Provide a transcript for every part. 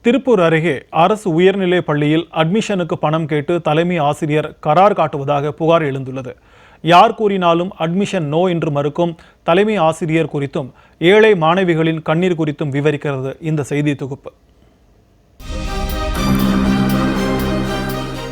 திருப்பூர் அருகே அரசு உயர்நிலைப் பள்ளியில் அட்மிஷனுக்கு பணம் கேட்டு தலைமை ஆசிரியர் கரார் காட்டுவதாக புகார் எழுந்துள்ளது. யார் கூறினாலும் அட்மிஷன் நோ என்று மறுக்கும் தலைமை ஆசிரியர் குறித்தும் ஏழை மாணவிகளின் கண்ணீர் குறித்தும் விவரிக்கிறது இந்த செய்தி தொகுப்பு.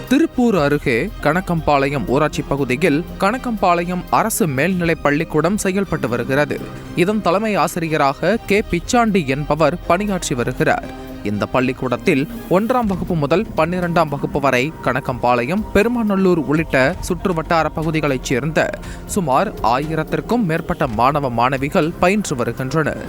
திருப்பூர் அருகே கணக்கம்பாளையம் ஊராட்சி பகுதியில் கணக்கம்பாளையம் அரசு மேல்நிலைப் பள்ளிக்கூடம் செயல்பட்டு வருகிறது. இதன் தலைமை ஆசிரியராக கே. பிச்சாண்டி என்பவர் பணியாற்றி வருகிறார். இந்த பள்ளிக்கூடத்தில் ஒன்றாம் வகுப்பு முதல் பன்னிரெண்டாம் வகுப்பு வரை கணக்கம்பாளையம் பெருமாநல்லூர் உள்ளிட்ட சுற்று வட்டார பகுதிகளைச் சேர்ந்த சுமார் ஆயிரத்திற்கும் மேற்பட்ட மாணவ மாணவிகள் பயின்று வருகின்றனர்.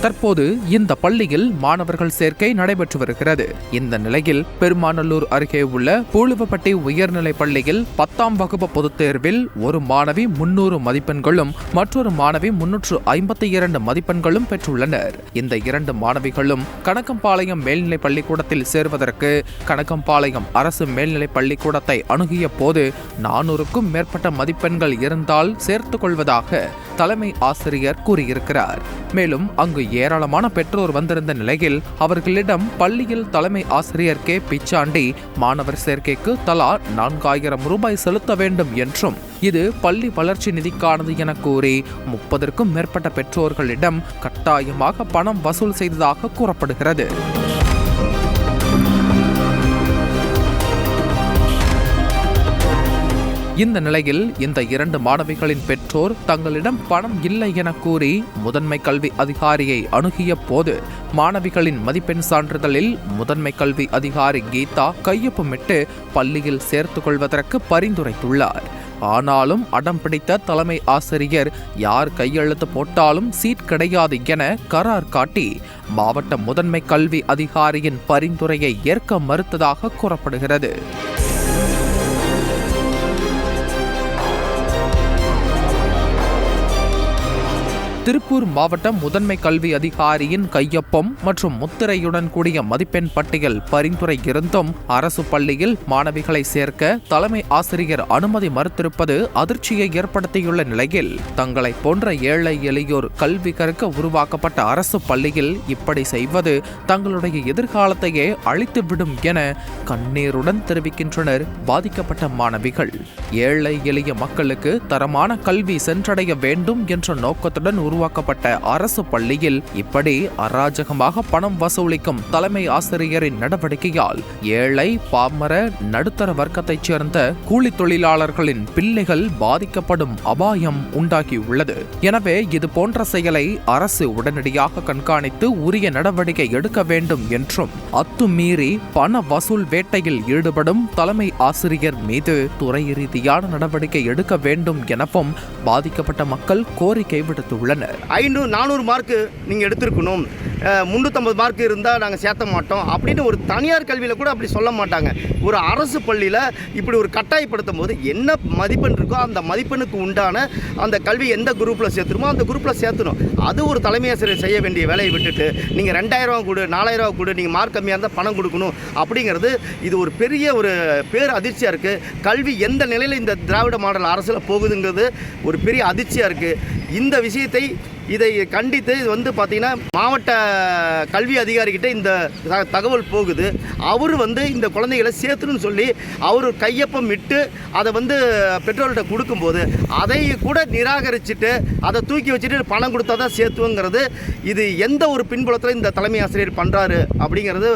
தற்போது இந்த பள்ளியில் மாணவர்கள் சேர்க்கை நடைபெற்று வருகிறது. இந்த நிலையில் பெருமாநல்லூர் அருகே உள்ள பூலுவப்பட்டி உயர்நிலைப் பள்ளியில் பத்தாம் வகுப்பு பொதுத் தேர்வில் ஒரு மாணவி முன்னூறு மதிப்பெண்களும் மற்றொரு மாணவி முன்னூற்று ஐம்பத்தி இரண்டு மதிப்பெண்களும் பெற்றுள்ளனர். இந்த இரண்டு மாணவிகளும் கணக்கம்பாளையம் மேல்நிலைப் பள்ளிக்கூடத்தில் சேர்வதற்கு கணக்கம்பாளையம் அரசு மேல்நிலைப் பள்ளிக்கூடத்தை அணுகிய போது நானூறுக்கும் மேற்பட்ட மதிப்பெண்கள் இருந்தால் சேர்த்துக் கொள்வதாக தலைமை ஆசிரியர் கூறியிருக்கிறார். மேலும் அங்கு ஏராளமான பெற்றோர் வந்திருந்த நிலையில் அவர்களிடம் பள்ளியில் தலைமை ஆசிரியர் கே. பிச்சாண்டி மாணவர் சேர்க்கைக்கு தலா நான்காயிரம் ரூபாய் செலுத்த வேண்டும் என்றும் இது பள்ளி வளர்ச்சி நிதிக்கானது என கூறி முப்பதற்கும் மேற்பட்ட பெற்றோர்களிடம் கட்டாயமாக பணம் வசூல் செய்ததாக கூறப்படுகிறது. இந்த நிலையில் இந்த இரண்டு மாணவிகளின் பெற்றோர் தங்களிடம் பணம் இல்லை என கூறி முதன்மை கல்வி அதிகாரியை அணுகிய போது மாணவிகளின் மதிப்பெண் சான்றிதழில் முதன்மை கல்வி அதிகாரி கீதா கையொப்பமிட்டு பள்ளியில் சேர்த்துக் கொள்வதற்கு பரிந்துரைத்துள்ளார். ஆனாலும் அடம் பிடித்த தலைமை ஆசிரியர் யார் கையெழுத்து போட்டாலும் சீட் கிடையாது என கரார் காட்டி மாவட்ட முதன்மை கல்வி அதிகாரியின் பரிந்துரையை ஏற்க மறுத்ததாக கூறப்படுகிறது. திருப்பூர் மாவட்டம் முதன்மை கல்வி அதிகாரியின் கையொப்பம் மற்றும் முத்திரையுடன் கூடிய மதிப்பெண் பட்டியல் பரிந்துரை இருந்தும் அரசு பள்ளியில் மாணவிகளை சேர்க்க தலைமை ஆசிரியர் அனுமதி மறுத்திருப்பது அதிர்ச்சியை ஏற்படுத்தியுள்ள நிலையில் தங்களை போன்ற ஏழை எளியோர் கல்வி கற்க உருவாக்கப்பட்ட அரசு பள்ளியில் இப்படி செய்வது தங்களுடைய எதிர்காலத்தையே அழித்துவிடும் என கண்ணீருடன் தெரிவிக்கின்றனர் பாதிக்கப்பட்ட மாணவிகள். ஏழை எளிய மக்களுக்கு தரமான கல்வி சென்றடைய வேண்டும் என்ற நோக்கத்துடன் உருவாக்கப்பட்ட அரசு பள்ளியில் இப்படி அராஜகமாக பணம் வசூலிக்கும் தலைமை ஆசிரியரின் நடவடிக்கையால் ஏழை பாமர நடுத்தர வர்க்கத்தைச் சேர்ந்த கூலி தொழிலாளர்களின் பிள்ளைகள் பாதிக்கப்படும் அபாயம் உண்டாகியுள்ளது. எனவே இது போன்ற செயலை அரசு உடனடியாக கண்காணித்து உரிய நடவடிக்கை எடுக்க வேண்டும் என்றும் அத்துமீறி பண வசூல் வேட்டையில் ஈடுபடும் தலைமை ஆசிரியர் மீது துறை ரீதியான நடவடிக்கை எடுக்க வேண்டும் எனவும் பாதிக்கப்பட்ட மக்கள் கோரிக்கை விடுத்துள்ளனர். ஐநூறு நானூறு மார்க்கு நீங்கள் எடுத்திருக்கணும். முந்நூற்றம்பது மார்க் இருந்தால் நாங்கள் சேர்த்த மாட்டோம் அப்படின்னு ஒரு தனியார் கல்வியில் கூட அப்படி சொல்ல மாட்டாங்க. ஒரு அரசு பள்ளியில் இப்படி ஒரு கட்டாயப்படுத்தும் போது என்ன மதிப்பெண் இருக்கோ அந்த மதிப்பெண்ணுக்கு உண்டான அந்த கல்வி எந்த குரூப்பில் சேர்த்துருமோ அந்த குரூப்பில் சேர்த்துணும். அது ஒரு தலைமையாசிரியர் செய்ய வேண்டிய வேலையை விட்டுட்டு நீங்கள் ரெண்டாயிரரூவா கொடு நாலாயிரம் கொடு நீங்கள் மார்க் கம்மியாக இருந்தால் பணம் கொடுக்கணும் அப்படிங்கிறது இது ஒரு பெரிய ஒரு பேர் அதிர்ச்சியாக இருக்குது கல்வி எந்த நிலையில் இந்த திராவிட மாடல் அரசில் போகுதுங்கிறது ஒரு பெரிய அதிர்ச்சியாக இருக்குது இந்த விஷயத்தை இதை கண்டித்து இது வந்து பார்த்திங்கன்னா மாவட்ட கல்வி அதிகாரிகிட்ட இந்த தகவல் போகுது. அவர் வந்து இந்த குழந்தைகளை சேர்த்துன்னு சொல்லி அவர் கையொப்பம் இட்டு அதை வந்து பெற்றோர்கிட்ட கொடுக்கும்போது அதை கூட நிராகரிச்சுட்டு அதை தூக்கி வச்சுட்டு பணம் கொடுத்தா தான் சேர்த்துங்கிறது இது எந்த ஒரு பின்புலத்தில் இந்த தலைமை ஆசிரியர் பண்ணுறாரு அப்படிங்கிறது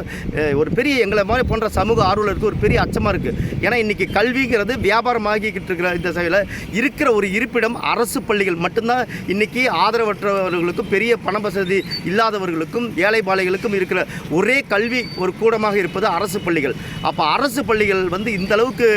ஒரு பெரிய எங்களை மாதிரி போன்ற சமூக ஆர்வலருக்கு ஒரு பெரிய அச்சமாக இருக்குது ஏன்னா இன்றைக்கி கல்விங்கிறது வியாபாரமாகிக்கிட்டு இருக்கிற இந்த சைடில் இருக்கிற ஒரு இருப்பிடம் அரசு பள்ளிகள் மட்டும்தான். இன்றைக்கி ஆதரவற்றவர்களுக்கும் பெரிய பண வசதி இல்லாதவர்களுக்கும் ஏழை பாலைகளுக்கும் இருக்கிற ஒரே கல்வி ஒரு கூடமாக இருப்பது அரசு பள்ளிகள். அப்போ அரசு பள்ளிகள் வந்து இந்த அளவுக்கு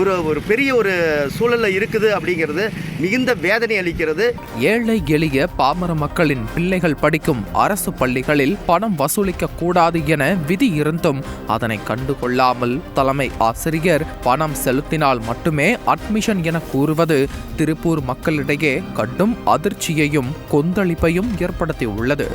ஒரு ஒரு பெரிய ஒரு சூழலில் இருக்குது அப்படிங்கிறது மிகுந்த வேதனை அளிக்கிறது. ஏழை எளிய பாமர மக்களின் பிள்ளைகள் படிக்கும் அரசு பள்ளிகளில் பணம் வசூலிக்க கூடாது என விதி இருந்தும் அதனை கண்டுகொள்ளாமல் தலைமை ஆசிரியர் பணம் செலுத்தினால் மட்டுமே அட்மிஷன் என கூறுவது திருப்பூர் மக்களிடையே கடும் அதிர்ச்சியையும் கொந்தளிப்பையும் ஏற்படுத்தியுள்ளது.